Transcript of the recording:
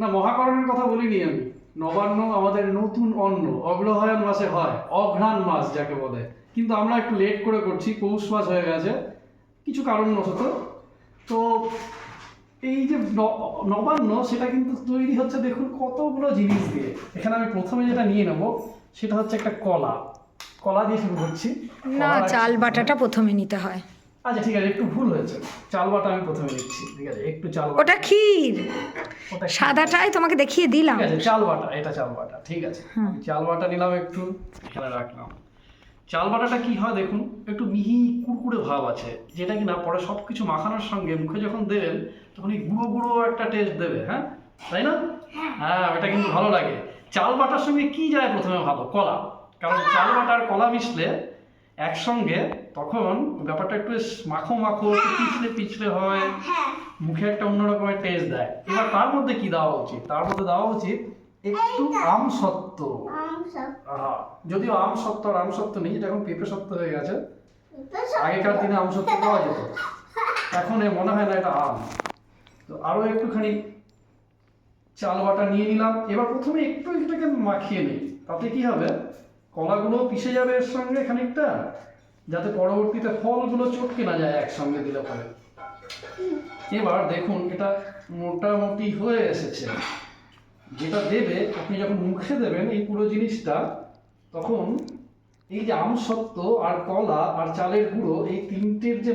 না মহাকরণের কথা বলিনি আমি। নবান্ন আমাদের নতুন অন্ন অগ্রহায়ণ মাসে হয় অঘ্রাণ মাস যাকে বলে। কিন্তু আমরা একটু লেট করে করছি পৌষ মাস হয়ে গেছে কিছু কারণ কারণবশত। তো এই যে নবান্ন সেটা কিন্তু তৈরি হচ্ছে দেখুন কতগুলো জিনিস দিয়ে। এখানে আমি প্রথমে যেটা নিয়ে নেব সেটা হচ্ছে একটা কলা। কলা দিয়ে শুরু করছি। না চাল বাটাটা প্রথমে নিতে হয়। আচ্ছা ঠিক আছে একটু ভুল হয়েছে। চাল বাটা আমি প্রথমে নিচ্ছি ঠিক আছে একটু চাল বাটা ওটা ক্ষীর। কি? সাদাটাই তোমাকে দেখিয়ে দিলাম। ঠিক আছে চাল বাটা এটা চাল বাটা ঠিক আছে। হুম। চাল বাটা নিলাম একটু এখানে রাখলাম। চাল বাটাটা কি হয় দেখুন একটু মিহি কুড়কুড়ে ভাব আছে যেটা কিনা পরে সব কিছু মাখানোর সঙ্গে মুখে যখন দেবেন তখন এই গুঁড়ো গুঁড়ো একটা টেস্ট দেবে হ্যাঁ? তাই না? হ্যাঁ এটা কিন্তু ভালো লাগে। চাল বাটার সঙ্গে কি যায় প্রথমে ভালো কলা। কারণ চাল বাটা আর কলা মিশলে একসঙ্গে তখন ব্যাপারটা একটু মাখো মাখো একটু পিছলে পিছলে হয়। মুখে একটা অন্য রকমের টেস্ট দেয়। এবার তার মধ্যে কি দেওয়া উচিত? তার মধ্যে দেওয়া উচিত একটু আম সত্ত্ব। যদিও আম সত্ত্ব আর আম সত্ত্ব নেই এটা এখন পেঁপে সত্ত্ব হয়ে গেছে। আগেকার দিনে আম সত্ত্ব পাওয়া যেত। এখন এ মনে হয় না এটা আম। তো আরও একটুখানি চাল বাটা নিয়ে নিলাম। এবার প্রথমে একটু এটাকে মাখিয়ে নিই। তাতে কি হবে? কলাগুলো পিষে যাবে এর সঙ্গে খানিকটা, যাতে পরবর্তীতে ফলগুলো চটকে না যায় একসঙ্গে দিলে পরে। এবার দেখুন, এটা মোটামুটি হয়ে এসেছে। যেটা দেবে, আপনি যখন মুখে দেবেন এই পুরো জিনিসটা, তখন এই যে আমসত্ত্ব আর কলা আর চালের গুঁড়ো, এই তিনটের যে